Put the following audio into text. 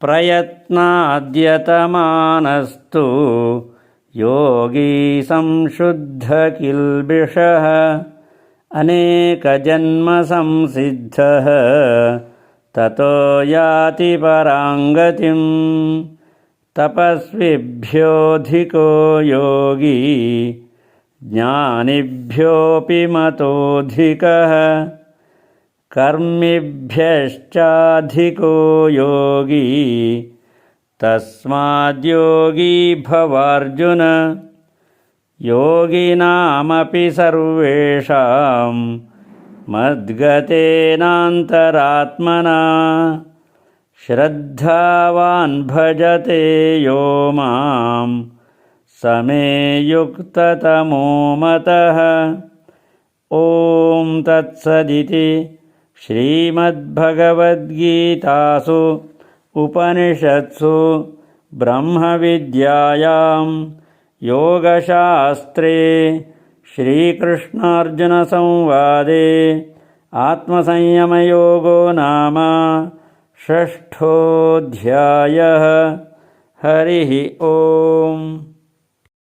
प्रयत्नाद्यतमानस्तु। योगी संशुद्धकिल्बिषः। अनेकजन्मसंसिद्धः। ततो याति पराङ्गतिम्। तपस्विभ्योऽधिको योगी। ज्ञानिभ्योऽपि मतोऽधिकः कर्मिभ्यश्चाधिको योगी तस्माद्योगी भवार्जुन। योगिनामपि सर्वेषां मद्गतेनान्तरात्मना। श्रद्धावान् भजते यो मां समे युक्ततमो मतः ॐ तत्सदिति श्रीमद्भगवद्गीतासु उपनिषत्सु ब्रह्मविद्यायां योगशास्त्रे श्रीकृष्णार्जुनसंवादे आत्मसंयमयोगो नाम षष्ठोऽध्यायः। हरिः ओम्